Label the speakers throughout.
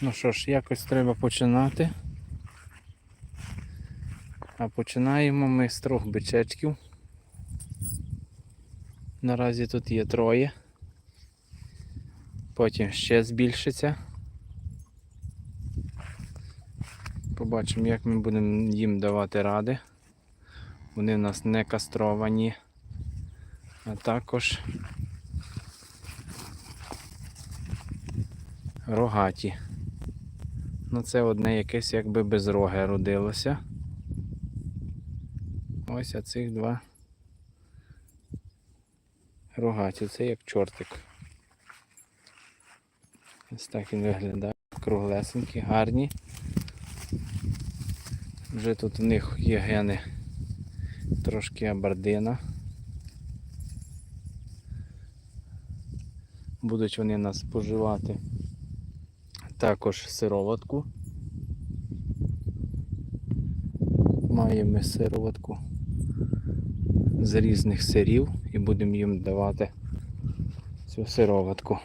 Speaker 1: Ну що ж, якось треба починати. А починаємо ми з трьох бичечків. Наразі тут є троє. Потім ще збільшиться. Побачимо, як ми будемо їм давати ради. Вони в нас не кастровані, а також рогаті. Ну це одне якесь якби безроге родилося. Ось а цих два рогаті. Це як чортик. Ось так він виглядає. Круглесенькі, гарні. Вже тут в них є гени трошки абардина. Будуть вони нас споживати також сироватку. Маємо сироватку з різних сирів і будемо їм давати цю сироватку.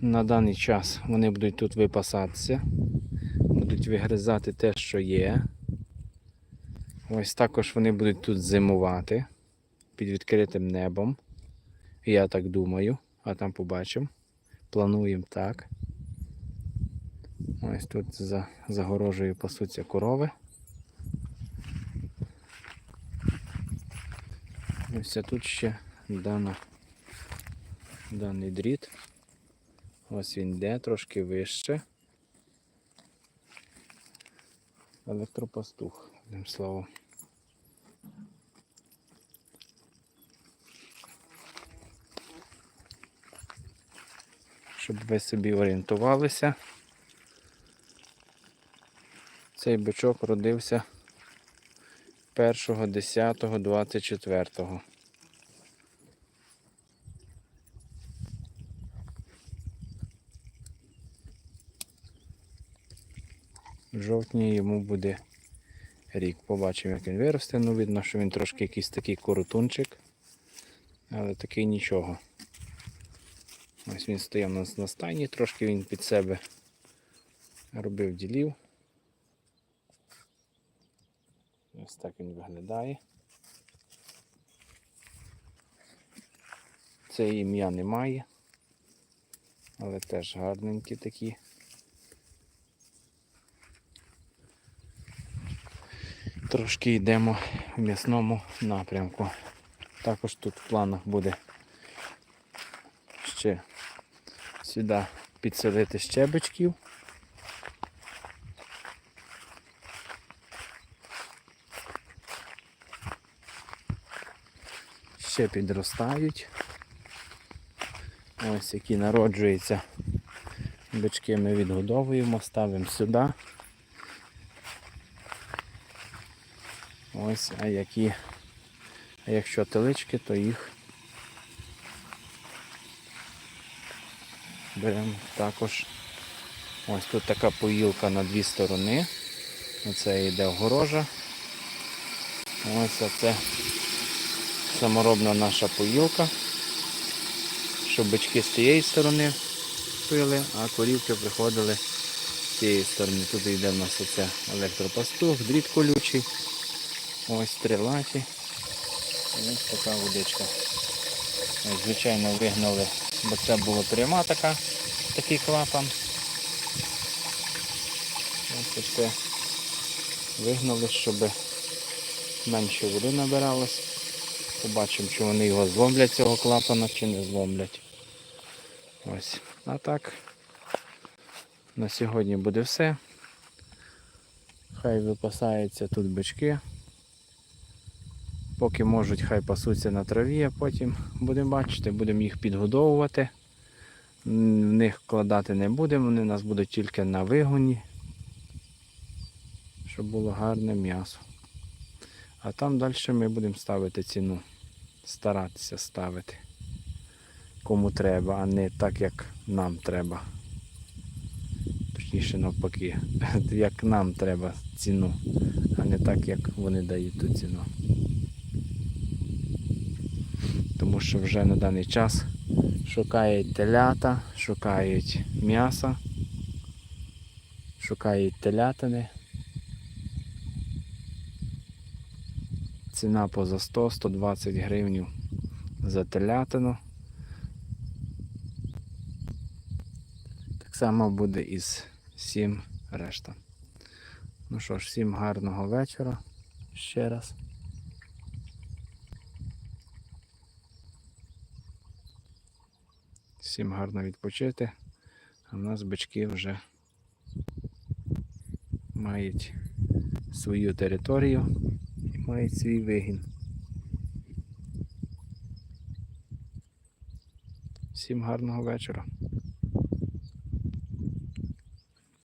Speaker 1: На даний час вони будуть тут випасатися, будуть вигризати те, що є. Ось також вони будуть тут зимувати під відкритим небом. Я так думаю, а там побачимо. Плануємо так. Ось тут за загорожею пасуться корови. Ось тут ще дана, даний дріт. Ось він йде трошки вище. Електропастух, одним словом. Щоб ви собі орієнтувалися. Цей бичок родився 1.10.24. В жовтні йому буде рік. Побачимо, як він виросте. Ну, видно, що він трошки якийсь такий коротунчик, але такий нічого. Ось він стояв у нас на стайні, трошки він під себе робив ділів. Ось так він виглядає. Це ім'я немає, але теж гарненькі такі. Трошки йдемо в м'ясному напрямку. Також тут в планах буде ще сюди підселити щебечків. Ще підростають. Ось які народжуються. Бички ми відгодовуємо, ставимо сюди. Ось, а які, а якщо телички, то їх беремо також. Ось тут така поїлка на дві сторони. Оце йде огорожа. Ось це саморобна наша поїлка. Щоб бички з цієї сторони пили, а корівки приходили з цієї сторони. Тут йде в нас оце електропастух, дріт колючий. Ось стрілаті. І ось така водичка. Звичайно, вигнали, бо це була пряма така, такий клапан. Ось це вигнали, щоб менше води набиралось. Побачимо, чи вони його зломлять цього клапана, чи не зломлять. Ось. А так, на сьогодні буде все. Хай випасаються тут бички. Поки можуть, хай пасуться на траві, а потім будемо бачити, будемо їх підгодовувати. В них вкладати не будемо, вони у нас будуть тільки на вигоні, щоб було гарне м'ясо. А там далі ми будемо ставити ціну, старатися ставити кому треба, а не так, як нам треба. Точніше навпаки, як нам треба ціну, а не так, як вони дають ту ціну. Тому що вже на даний час Шукають телята, шукають м'яса, шукають телятини. Ціна поза 100-120 гривень за телятину. Так само буде із 7 решта. Ну що ж, всім гарного вечора ще раз. Всім гарно відпочити. А в нас бички вже мають свою територію і мають свій вигін. Всім гарного вечора.